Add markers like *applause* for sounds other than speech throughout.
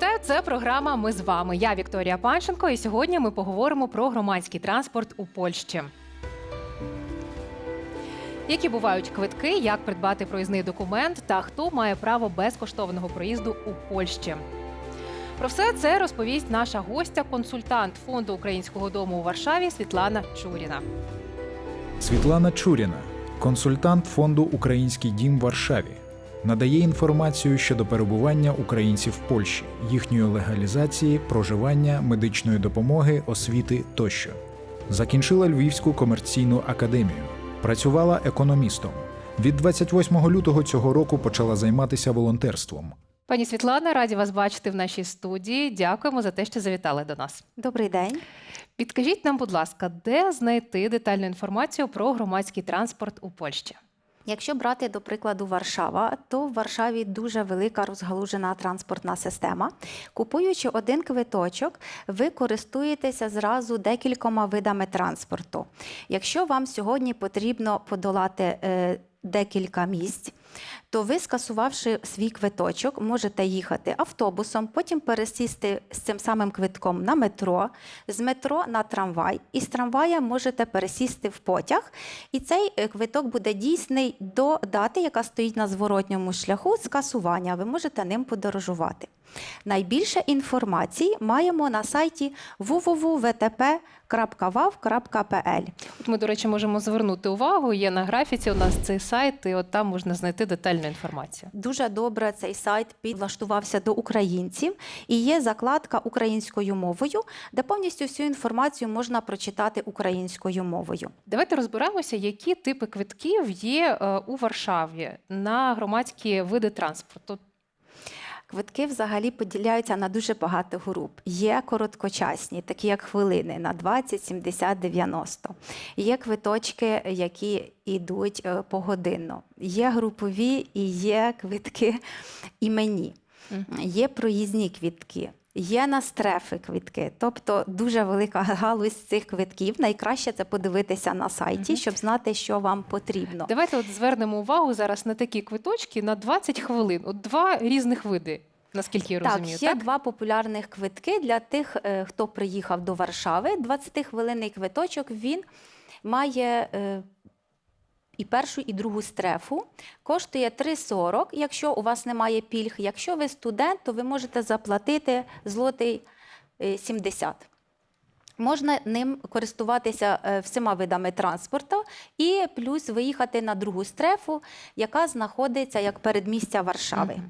Вітаю, це програма Ми з вами. Я Вікторія Панченко, і сьогодні ми поговоримо про громадський транспорт у Польщі. Які бувають квитки, як придбати проїзний документ та хто має право безкоштовного проїзду у Польщі? Про все це розповість наша гостя, консультант фонду українського дому у Варшаві Світлана Чуріна. Світлана Чуріна, консультант фонду Український дім в Варшаві, надає інформацію щодо перебування українців в Польщі, їхньої легалізації, проживання, медичної допомоги, освіти тощо. Закінчила Львівську комерційну академію, працювала економістом. Від 28 лютого цього року почала займатися волонтерством. Пані Світлана, раді вас бачити в нашій студії. Дякуємо за те, що завітали до нас. Добрий день. Підкажіть нам, будь ласка, де знайти детальну інформацію про громадський транспорт у Польщі? Якщо брати до прикладу Варшава, то в Варшаві дуже велика розгалужена транспортна система. Купуючи один квиточок, ви користуєтеся зразу декількома видами транспорту. Якщо вам сьогодні потрібно подолати е, декілька місць, то ви, скасувавши свій квиточок, можете їхати автобусом, потім пересісти з цим самим квитком на метро, з метро на трамвай, і з трамвая можете пересісти в потяг. І цей е, квиток буде дійсний до дати, яка стоїть на зворотньому шляху скасування. Ви можете ним подорожувати. Найбільше інформації маємо на сайті www.vtp.wav.pl. От ми, до речі, можемо звернути увагу. Є на графіці у нас цей сайт, і от там можна знайти детальну інформацію. Дуже добре цей сайт підлаштувався до українців і є закладка українською мовою, де повністю всю інформацію можна прочитати українською мовою. Давайте розберемося, які типи квитків є е, у Варшаві на громадські види транспорту. Квитки взагалі поділяються на дуже багато груп. Є короткочасні, такі як хвилини на 20, 70, 90. Є квиточки, які йдуть е, погодинно. Є групові і є квитки імені. Є проїзні квітки. Є на стрефи квитки, тобто дуже велика *laughs* галузь цих квитків. Найкраще це подивитися на сайті, щоб знати, що вам потрібно. Давайте от звернемо увагу зараз на такі квиточки на 20 хвилин. От два різних види, наскільки я розумію. Так, є два популярних квитки для тих, е, хто приїхав до Варшави. 20-хвилинний квиточок він має е, і першу, і другу стрефу. Коштує 3,40, якщо у вас немає пільг. Якщо ви студент, то ви можете заплатити злотий е, 70. Можна ним користуватися е, всіма видами транспорту і плюс виїхати на другу стрефу, яка знаходиться як передмістя Варшави.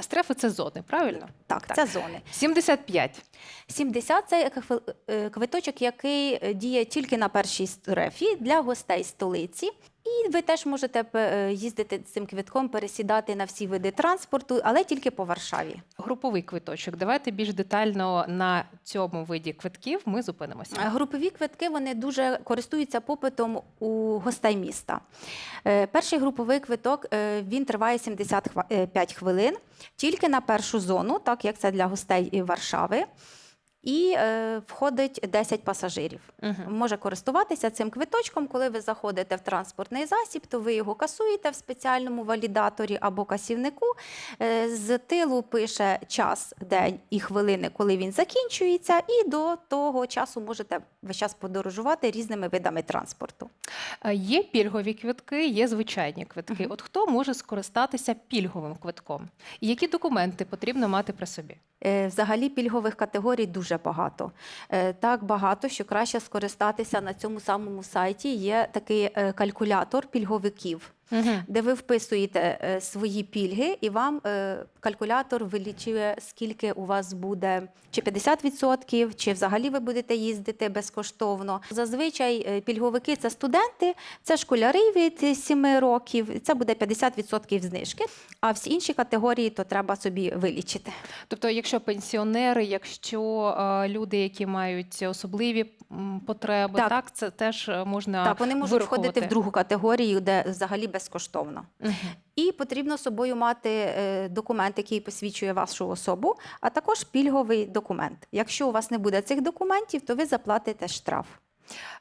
Стрефи це зони, правильно? Так, це зони. 75. 70 – це е, квиточок, який е, діє тільки на першій стрефі для гостей столиці. І ви теж можете е, їздити цим квитком, пересідати на всі види транспорту, але тільки по Варшаві. Груповий квиточок. Давайте більш детально на цьому виді квитків ми зупинимося. Е, Групові квитки вони дуже користуються попитом у гостей міста. Е, Перший груповий квиток він триває 75 хвилин тільки на першу зону, так як це для гостей Варшави. І е, входить 10 пасажирів. Мгм. Може користуватися цим квиточком, коли ви заходите в транспортний засіб, то ви його касуєте в спеціальному валідаторі або касівнику. Е, з тилу пише час, день і хвилини, коли він закінчується, і до того часу можете весь час подорожувати різними видами транспорту. Є пільгові квитки, є звичайні квитки. От хто може скористатися пільговим квитком? І які документи потрібно мати при собі? Е, Взагалі пільгових категорій дуже багато. Е, Так багато, що краще скористатися на цьому самому сайті. Є такий е, калькулятор пільговиків. Де ви вписуєте е, свої пільги, і вам е, калькулятор вилічує, скільки у вас буде, чи 50%, чи взагалі ви будете їздити безкоштовно. Зазвичай е, пільговики це студенти, це школяри від 7 років, це буде 50% знижки. А всі інші категорії то треба собі вилічити. Тобто, якщо пенсіонери, якщо люди, які мають особливі потреби, так, Так. це теж можна Так, вони можуть входити в другу категорію, де взагалі безкоштовно. І потрібно з собою мати е, документ, який посвідчує вашу особу, а також пільговий документ. Якщо у вас не буде цих документів, то ви заплатите штраф.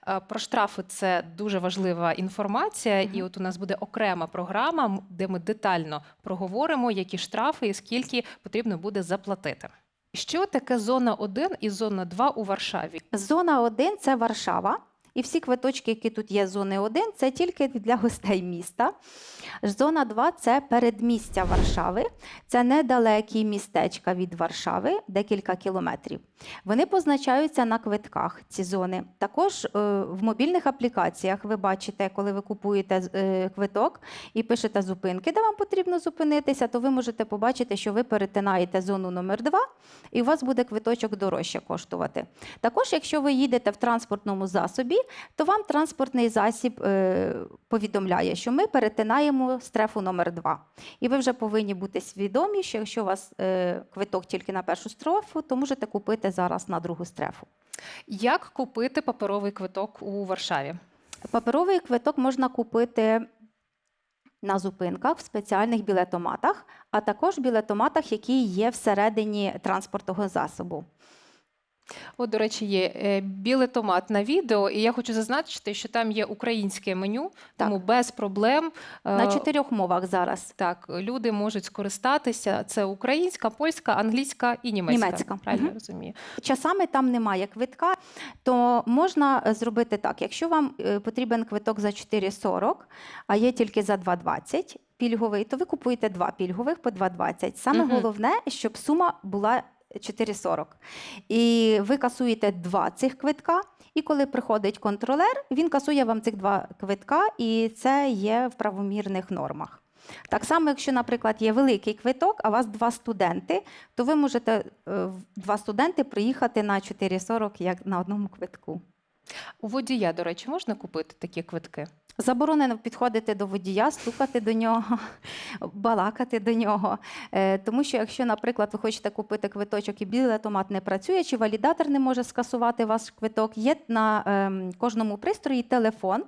Е, Про штрафи це дуже важлива інформація, і от у нас буде окрема програма, де ми детально проговоримо, які штрафи і скільки потрібно буде заплатити. Що таке зона 1 і зона 2 у Варшаві? Зона 1 це Варшава. І всі квиточки, які тут є зони 1, це тільки для гостей міста. Зона 2 це передмістя Варшави. Це недалекі містечка від Варшави, декілька кілометрів. Вони позначаються на квитках, ці зони. Також е, в мобільних аплікаціях ви бачите, коли ви купуєте е, квиток і пишете зупинки, де вам потрібно зупинитися, то ви можете побачити, що ви перетинаєте зону номер 2 і у вас буде квиточок дорожче коштувати. Також, якщо ви їдете в транспортному засобі, то вам транспортний засіб е, повідомляє, що ми перетинаємо стрефу номер 2. І ви вже повинні бути свідомі, що якщо у вас е, квиток тільки на першу стрефу, то можете купити зараз на другу стрефу. Як купити паперовий квиток у Варшаві? Паперовий квиток можна купити на зупинках в спеціальних білетоматах, а також білетоматах, які є всередині транспортного засобу. От, до речі, є е, білетомат на відео, і я хочу зазначити, що там є українське меню, тому без проблем е, На чотирьох мовах зараз. так люди можуть скористатися. Це українська, польська, англійська і німецька. Німецька. Правильно Мгм. розумію. Часами там немає квитка, то можна е, зробити так: якщо вам потрібен квиток за 4,40, а є тільки за 2,20 пільговий, то ви купуєте два пільгових по 2,20. Саме Мгм. головне, щоб сума була 4,40. І ви касуєте два цих квитка. І коли приходить контролер, він касує вам цих два квитка, і це є в правомірних нормах. Так само, якщо, наприклад, є великий квиток, а у вас два студенти, то ви можете е, два студенти приїхати на 4,40 як на одному квитку. У водія, до речі, можна купити такі квитки? Заборонено підходити до водія, стукати до нього, *laughs* балакати до нього. Е, Тому що, якщо, наприклад, ви хочете купити квиточок і білетомат не працює, чи валідатор не може скасувати ваш квиток, є на ем, кожному пристрої телефон.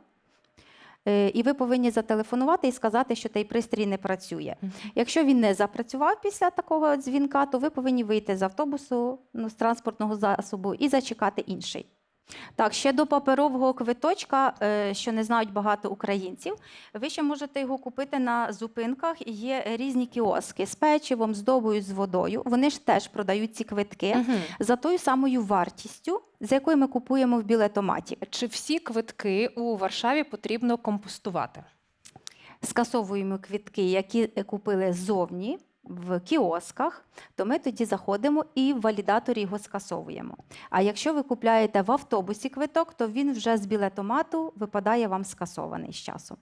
е, І ви повинні зателефонувати і сказати, що той пристрій не працює. Якщо він не запрацював після такого дзвінка, то ви повинні вийти з автобусу, ну, з транспортного засобу і зачекати інший. Так, ще до паперового квиточка, е, що не знають багато українців, ви ще можете його купити на зупинках. Є різні кіоски з печивом, з добою, з водою. Вони ж теж продають ці квитки Мгм. за тою самою вартістю, за якою ми купуємо в білетоматі. Чи всі квитки у Варшаві потрібно компостувати? скасовуємо квітки, які купили ззовні в кіосках, то ми тоді заходимо і в валідаторі його скасовуємо. А якщо ви купляєте в автобусі квиток, то він вже з білетомату випадає вам скасований з часом.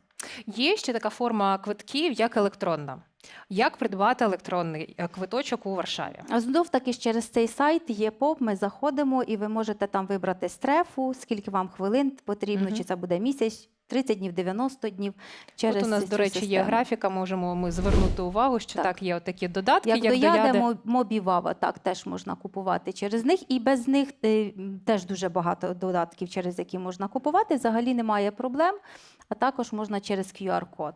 Є ще така форма квитків, як електронна. Як придбати електронний е, квиточок у Варшаві? А знов таки через цей сайт є ПОП, ми заходимо і ви можете там вибрати стрефу, скільки вам хвилин потрібно, Мгм. чи це буде місяць. 30 днів, 90 днів через От у нас, до речі, є графіка. Можемо ми звернути увагу, що так, Так. є такі додатки, Як, як, дояде, дояде. Мобівава, так теж можна купувати через них, і без них е, теж дуже багато додатків, через які можна купувати. Взагалі немає проблем. А також можна через QR-код.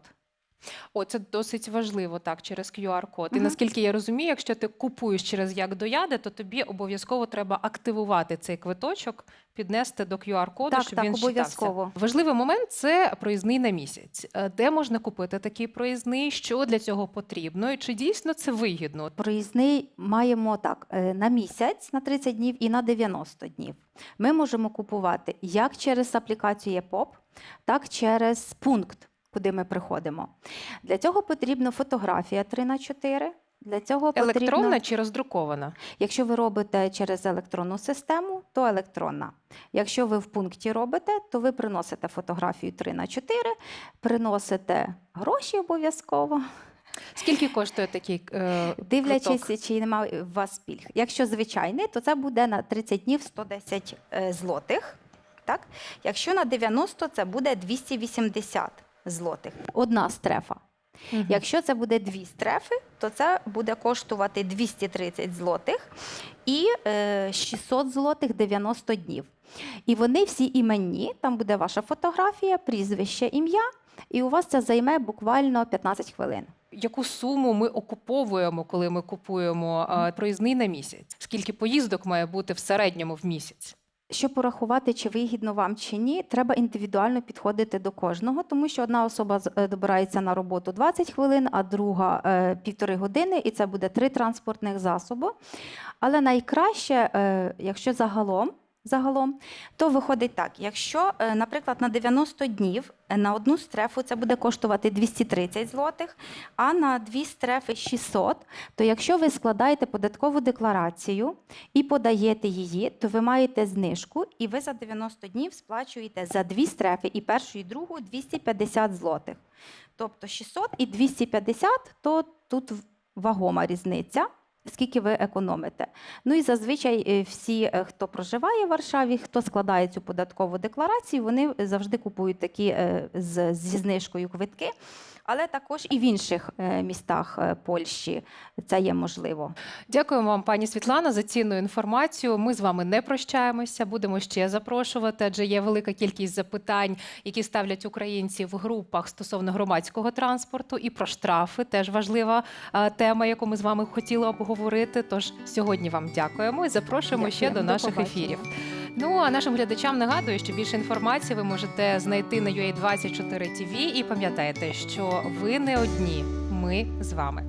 О, це досить важливо, так, через QR-код. І наскільки я розумію, якщо ти купуєш через як дояде, то тобі обов'язково треба активувати цей квиточок, піднести до QR-коду, Так, щоб так, він обов'язково. щитався. Важливий момент це проїзний на місяць. Е, Де можна купити такий проїзний? Що для цього потрібно? І чи дійсно це вигідно? Проїзний маємо так е, на місяць, на 30 днів і на 90 днів. Ми можемо купувати як через аплікацію ЄПОП, так через пункт, куди ми приходимо. Для цього потрібна фотографія 3 на 4 Для цього потрібно... Електронна чи роздрукована? Якщо ви робите через електронну систему, то електронна. Якщо ви в пункті робите, то ви приносите фотографію 3 на 4 приносите гроші обов'язково, Скільки коштує такий е, дивлячись, квиток? чи немає у вас пільг. Якщо звичайний, то це буде на 30 днів 110 е, злотих. Так? Якщо на 90, це буде 280 злотих. Одна стрефа. Мгм. Якщо це буде дві стрефи, то це буде коштувати 230 злотих і е, 600 злотих 90 днів. І вони всі іменні, там буде ваша фотографія, прізвище, ім'я, і у вас це займе буквально 15 хвилин. Яку суму ми окуповуємо, коли ми купуємо е, проїзний на місяць? Скільки поїздок має бути в середньому в місяць? Щоб порахувати, чи вигідно вам чи ні, треба індивідуально підходити до кожного, тому що одна особа е, добирається на роботу 20 хвилин, а друга е, півтори години, і це буде три транспортних засоби. Але найкраще, е, якщо загалом, загалом, то виходить так: якщо, е, наприклад, на 90 днів е, на одну стрефу це буде коштувати 230 злотих, а на дві стрефи 600, то якщо ви складаєте податкову декларацію і подаєте її, то ви маєте знижку, і ви за 90 днів сплачуєте за дві стрефи, і першу, і другу 250 злотих. Тобто 600 і 250, то тут вагома різниця. Скільки ви економите? Ну і зазвичай е, всі, е, хто проживає в Варшаві, хто складає цю податкову декларацію, вони завжди купують такі е, зі знижкою квитки, але також і в інших містах Польщі це є можливо. Дякуємо вам, пані Світлана, за цінну інформацію. Ми з вами не прощаємося, будемо ще запрошувати, адже є велика кількість запитань, які ставлять українці в групах стосовно громадського транспорту і про штрафи. Теж важлива тема, яку ми з вами хотіли обговорити. Тож сьогодні вам дякуємо і запрошуємо ще Дякую. до До наших побачення. ефірів. Ну а нашим глядачам нагадую, що більше інформації ви можете знайти на UA24 TV і пам'ятайте, що ви не одні. Ми з вами.